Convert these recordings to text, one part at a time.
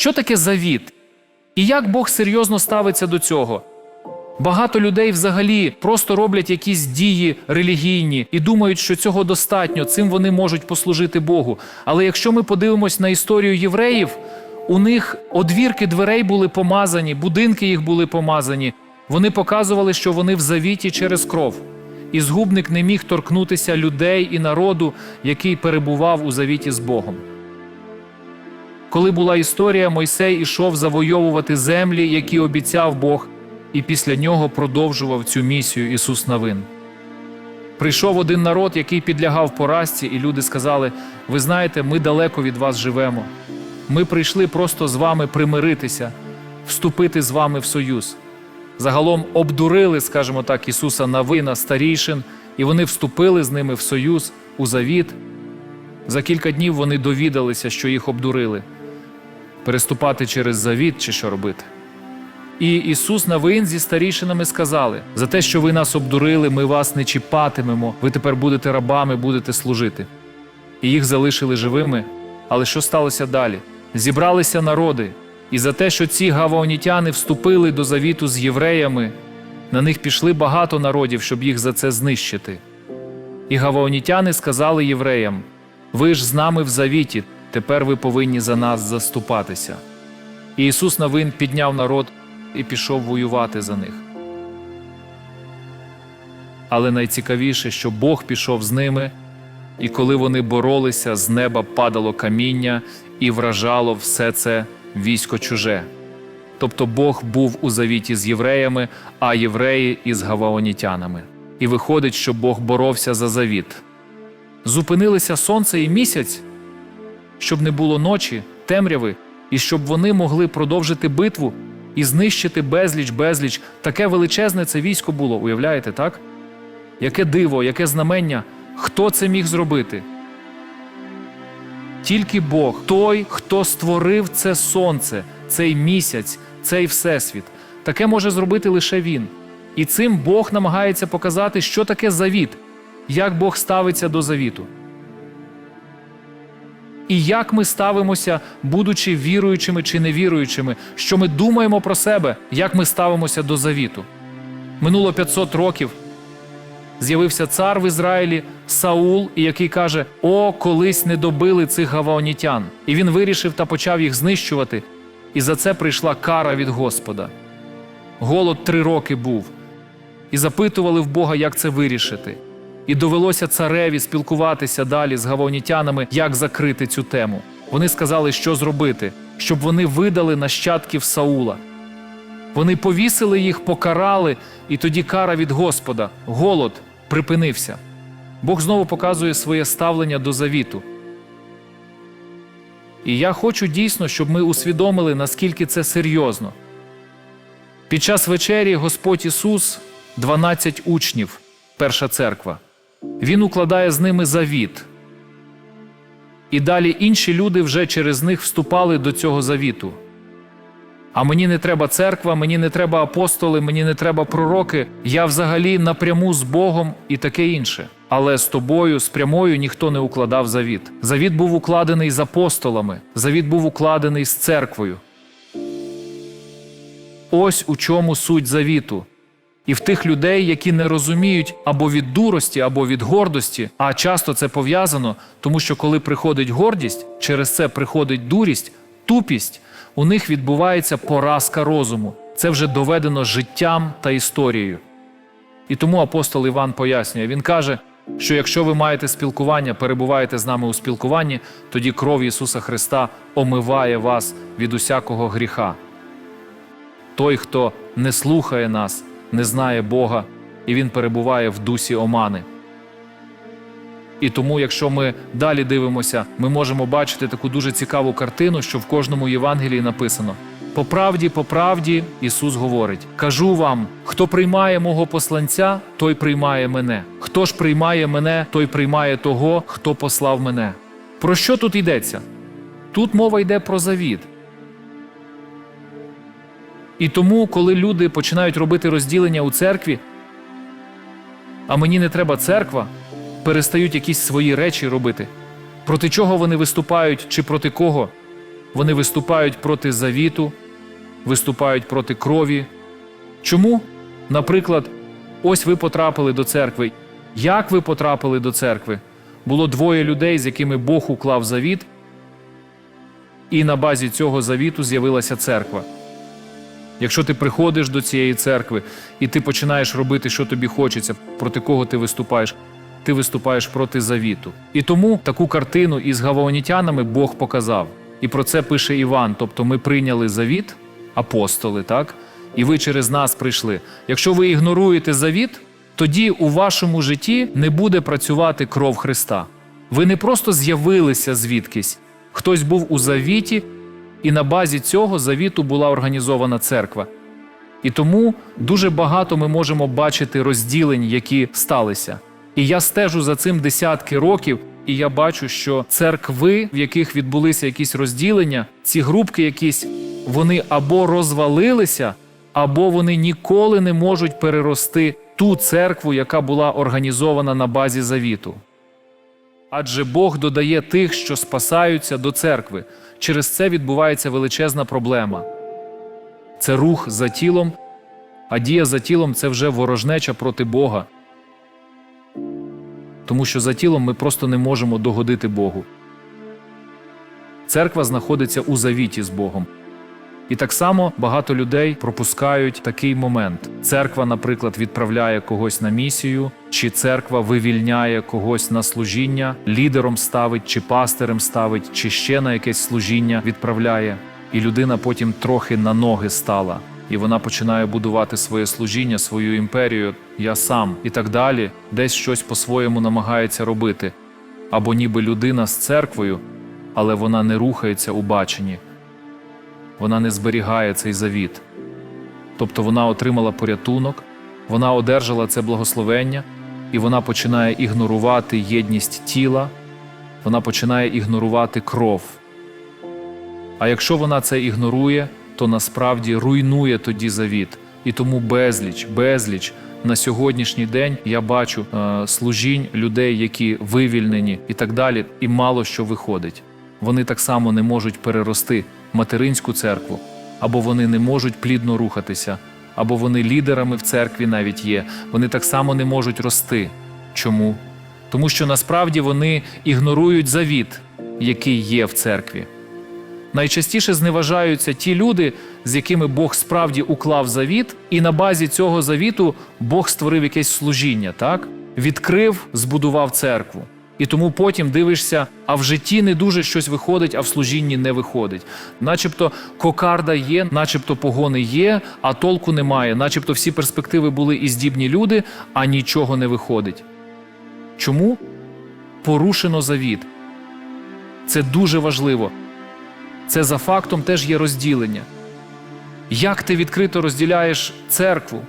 що таке завіт? І як Бог серйозно ставиться до цього? Багато людей взагалі просто роблять якісь дії релігійні і думають, що цього достатньо, цим вони можуть послужити Богу. Але якщо ми подивимось на історію євреїв, у них одвірки дверей були помазані, будинки їх були помазані. Вони показували, що вони в завіті через кров. І згубник не міг торкнутися людей і народу, який перебував у завіті з Богом. Коли була історія, Мойсей ішов завойовувати землі, які обіцяв Бог, і після нього продовжував цю місію Ісус Навин. Прийшов один народ, який підлягав поразці, і люди сказали: Ви знаєте, ми далеко від вас живемо. Ми прийшли просто з вами примиритися, вступити з вами в союз. Загалом обдурили, скажімо так, Ісуса Навина, старійшин, і вони вступили з ними в союз, у завіт. За кілька днів вони довідалися, що їх обдурили. Переступати через завіт чи що робити. І Ісус Навин зі старішинами сказали: за те, що ви нас обдурили, ми вас не чіпатимемо, ви тепер будете рабами, будете служити. І їх залишили живими. Але що сталося далі? Зібралися народи, і за те, що ці гаваонітяни вступили до завіту з євреями, на них пішли багато народів, щоб їх за це знищити. І гаваонітяни сказали євреям: Ви ж з нами в завіті, тепер ви повинні за нас заступатися. І Ісус Навин підняв народ і пішов воювати за них. Але найцікавіше, що Бог пішов з ними, і коли вони боролися, з неба падало каміння і вражало все це військо чуже. Тобто Бог був у завіті з євреями, а євреї із гаваонітянами. І виходить, що Бог боровся за завіт. Зупинилися сонце і місяць, щоб не було ночі, темряви, і щоб вони могли продовжити битву і знищити безліч, безліч. Таке величезне це військо було, уявляєте, так? Яке диво, яке знамення, хто це міг зробити? Тільки Бог, той, хто створив це сонце, цей місяць, цей всесвіт. Таке може зробити лише Він. І цим Бог намагається показати, що таке завіт, як Бог ставиться до завіту. І як ми ставимося, будучи віруючими чи невіруючими, що ми думаємо про себе, як ми ставимося до завіту. Минуло 500 років. З'явився цар в Ізраїлі Саул, який каже: О, колись не добили цих гаваонітян. І він вирішив та почав їх знищувати. І за це прийшла кара від Господа. Голод три роки був, і запитували в Бога, як це вирішити. І довелося цареві спілкуватися далі з гаваонітянами, як закрити цю тему. Вони сказали, що зробити, щоб вони видали нащадків Саула. Вони повісили їх, покарали, і тоді кара від Господа, голод припинився. Бог знову показує своє ставлення до завіту. І я хочу дійсно, щоб ми усвідомили, наскільки це серйозно. Під час вечері Господь Ісус, 12 учнів, перша церква. Він укладає з ними завіт. І далі інші люди вже через них вступали до цього завіту. А мені не треба церква, мені не треба апостоли, мені не треба пророки. Я взагалі напряму з Богом і таке інше. Але з тобою, з прямою ніхто не укладав завіт. Завіт був укладений з апостолами, завіт був укладений з церквою. Ось у чому суть завіту. І в тих людей, які не розуміють або від дурості, або від гордості, а часто це пов'язано, тому що коли приходить гордість, через це приходить дурість, тупість, у них відбувається поразка розуму. Це вже доведено життям та історією. І тому апостол Іван пояснює: він каже, що якщо ви маєте спілкування, перебуваєте з нами у спілкуванні, тоді кров Ісуса Христа омиває вас від усякого гріха. Той, хто не слухає нас, не знає Бога, і він перебуває в дусі омани. І тому, якщо ми далі дивимося, ми можемо бачити таку дуже цікаву картину, що в кожному Євангелії написано: по правді, по правді, Ісус говорить: кажу вам, хто приймає мого посланця, той приймає мене. Хто ж приймає мене, той приймає того, хто послав мене. Про що тут йдеться? Тут мова йде про завіт. І тому, коли люди починають робити розділення у церкві, а мені не треба церква, перестають якісь свої речі робити, проти чого вони виступають чи проти кого, вони виступають проти завіту, виступають проти крові. Чому? Наприклад, ось ви потрапили до церкви. Як ви потрапили до церкви? Було двоє людей, з якими Бог уклав завіт, і на базі цього завіту з'явилася церква. Якщо ти приходиш до цієї церкви і ти починаєш робити, що тобі хочеться, проти кого ти виступаєш, ти виступаєш проти завіту. І тому таку картину із гаваонітянами Бог показав. І про це пише Іван. Тобто ми прийняли завіт, апостоли, так? І ви через нас прийшли. Якщо ви ігноруєте завіт, тоді у вашому житті не буде працювати кров Христа. Ви не просто з'явилися звідкись. Хтось був у завіті, і на базі цього завіту була організована церква. І тому дуже багато ми можемо бачити розділень, які сталися. І я стежу за цим десятки років, і я бачу, що церкви, в яких відбулися якісь розділення, ці групки якісь, вони або розвалилися, або вони ніколи не можуть перерости ту церкву, яка була організована на базі завіту. Адже Бог додає тих, що спасаються до церкви. Через це відбувається величезна проблема. Це рух за тілом, а дія за тілом це вже ворожнеча проти Бога. Тому що за тілом ми просто не можемо догодити Богу. Церква знаходиться у завіті з Богом. І так само багато людей пропускають такий момент. Церква, наприклад, відправляє когось на місію, чи церква вивільняє когось на служіння, лідером ставить, чи пастирем ставить, чи ще на якесь служіння відправляє. І людина потім трохи на ноги стала, і вона починає будувати своє служіння, свою імперію, я сам і так далі, десь щось по-своєму намагається робити. Або ніби людина з церквою, але вона не рухається у баченні вона не зберігає цей завіт. Тобто вона отримала порятунок, вона одержала це благословення, і вона починає ігнорувати єдність тіла, вона починає ігнорувати кров. А якщо вона це ігнорує, то насправді руйнує тоді завіт. І тому безліч, безліч на сьогоднішній день я бачу е, служінь людей, які вивільнені і так далі, і мало що виходить. Вони так само не можуть перерости материнську церкву, або вони не можуть плідно рухатися, або вони лідерами в церкві навіть є. Вони так само не можуть рости. Чому? Тому що насправді вони ігнорують завіт, який є в церкві. Найчастіше зневажаються ті люди, з якими Бог справді уклав завіт, і на базі цього завіту Бог створив якесь служіння, так? Відкрив, збудував церкву. І тому потім дивишся, а в житті не дуже щось виходить, а в служінні не виходить. Начебто кокарда є, начебто погони є, а толку немає, начебто всі перспективи були і здібні люди, а нічого не виходить. Чому? Порушено завіт. Це дуже важливо. Це за фактом теж є розділення. Як ти відкрито розділяєш церкву?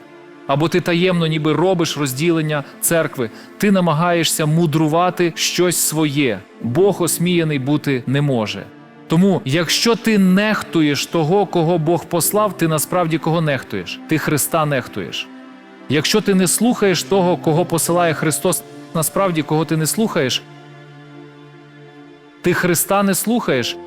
Або ти таємно ніби робиш розділення церкви, ти намагаєшся мудрувати щось своє. Бог осміяний бути не може. Тому, якщо ти нехтуєш того, кого Бог послав, ти насправді кого нехтуєш? Ти Христа нехтуєш. Якщо ти не слухаєш того, кого посилає Христос, насправді кого ти не слухаєш, ти Христа не слухаєш.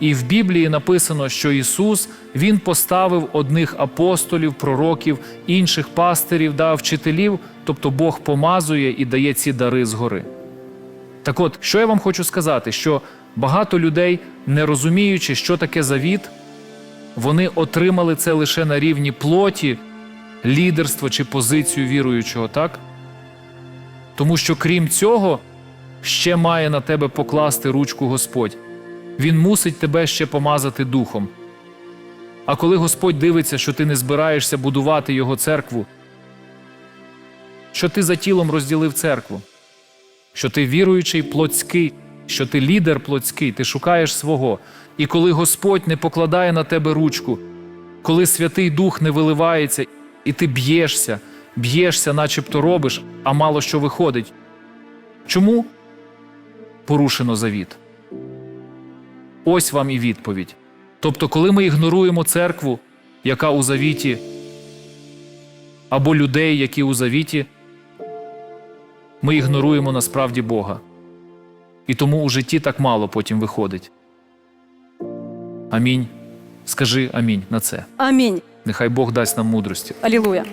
І в Біблії написано, що Ісус Він поставив одних апостолів, пророків, інших пастирів, да, вчителів, тобто Бог помазує і дає ці дари згори. Так от, що я вам хочу сказати, що багато людей, не розуміючи, що таке завіт, вони отримали це лише на рівні плоті, лідерства чи позицію віруючого, так? Тому що крім цього, ще має на тебе покласти ручку Господь. Він мусить тебе ще помазати духом. А коли Господь дивиться, що ти не збираєшся будувати Його церкву, що ти за тілом розділив церкву, що ти віруючий плотський, що ти лідер плотський, ти шукаєш свого. І коли Господь не покладає на тебе ручку, коли Святий Дух не виливається, і ти б'єшся, б'єшся, начебто робиш, а мало що виходить. Чому порушено завіт? Ось вам і відповідь. Тобто, коли ми ігноруємо церкву, яка у завіті, або людей, які у завіті, ми ігноруємо насправді Бога. І тому у житті так мало потім виходить. Амінь. Скажи амінь на це. Амінь. Нехай Бог дасть нам мудрості. Алілуя.